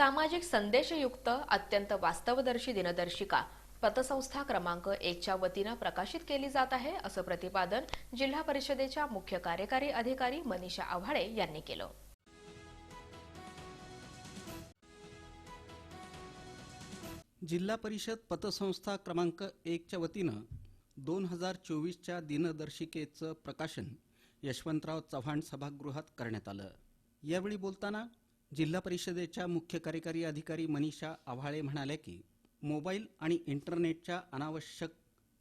सामाजिक संदेशयुक्त अत्यंत वास्तवदर्शी दिनदर्शिका पतसंस्था क्रमांक एकच्या वतीनं प्रकाशित केली जात आहे असं प्रतिपादन जिल्हा परिषदेच्या मुख्य कार्यकारी अधिकारी मनीषा आव्हाडे यांनी केलं. जिल्हा परिषद पतसंस्था क्रमांक एकच्या वतीनं दोन हजार चोवीसच्या दिनदर्शिकेचं प्रकाशन यशवंतराव चव्हाण सभागृहात करण्यात आलं. यावेळी बोलताना जिल्हा परिषदेच्या मुख्य कार्यकारी अधिकारी मनीषा आव्हाळे म्हणाल्या की मोबाईल आणि इंटरनेटच्या अनावश्यक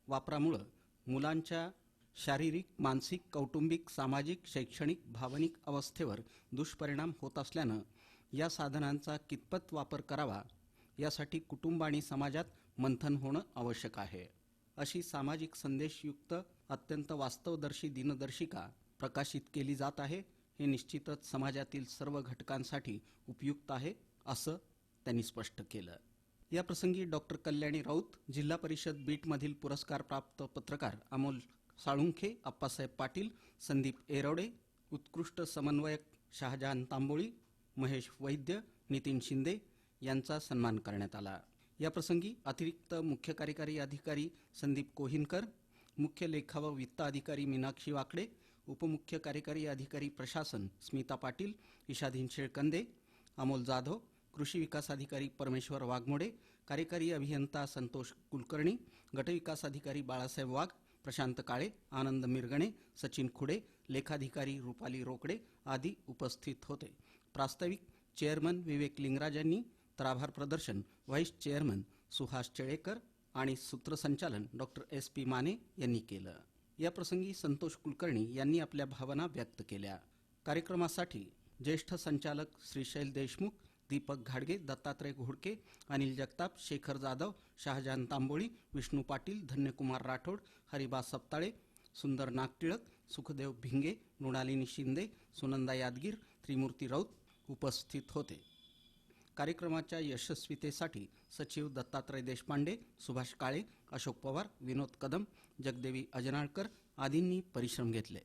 वापरामुळं मुलांच्या शारीरिक मानसिक कौटुंबिक सामाजिक शैक्षणिक भावनिक अवस्थेवर दुष्परिणाम होत असल्यानं या साधनांचा कितपत वापर करावा यासाठी कुटुंब आणि समाजात मंथन होणं आवश्यक आहे. अशी सामाजिक संदेशयुक्त अत्यंत वास्तवदर्शी दिनदर्शिका प्रकाशित केली जात आहे. हे निश्चितच समाजातील सर्व घटकांसाठी उपयुक्त आहे असं त्यांनी स्पष्ट केलं. या प्रसंगी डॉक्टर कल्याणी राऊत जिल्हा परिषद बीटमधील पुरस्कार प्राप्त पत्रकार अमोल साळुंखे अप्पासाहेब पाटील संदीप एरवडे उत्कृष्ट समन्वयक शहाजहान तांबोळी महेश वैद्य नितीन शिंदे यांचा सन्मान करण्यात आला. या प्रसंगी अतिरिक्त मुख्य कार्यकारी अधिकारी संदीप कोहिनकर मुख्य लेखा व वित्त अधिकारी मीनाक्षी वाकडे उपमुख्य कार्यकारी अधिकारी प्रशासन स्मिता पाटील इशाधीन शेळकंदे अमोल जाधव कृषी विकास अधिकारी परमेश्वर वाघमोडे कार्यकारी अभियंता संतोष कुलकर्णी गटविकास अधिकारी बाळासाहेब वाघ प्रशांत काळे आनंद मिरगणे सचिन खुडे लेखाधिकारी रुपाली रोकडे आदी उपस्थित होते. प्रास्ताविक चेअरमन विवेक लिंगराज यांनी तर आभार प्रदर्शन व्हाईस चेअरमन सुहास चेळेकर आणि सूत्रसंचालन डॉक्टर एस पी माने यांनी केलं. याप्रसंगी संतोष कुलकर्णी यांनी आपल्या भावना व्यक्त केल्या. कार्यक्रमासाठी ज्येष्ठ संचालक श्रीशैल देशमुख दीपक घाडगे दत्तात्रय घोडके अनिल जगताप शेखर जाधव शहाजहान तांबोळी विष्णू पाटील धन्यकुमार राठोड हरिबा सप्ताळे सुंदर नागटिळक सुखदेव भिंगे मृणालिनी शिंदे सुनंदा यादगीर त्रिमूर्ती राऊत उपस्थित होते. कार्यक्रमाच्या यशस्वीतेसाठी सचिव दत्तात्रय देशपांडे सुभाष काळे अशोक पवार विनोद कदम जगदेवी अजनाळकर आदींनी परिश्रम घेतले.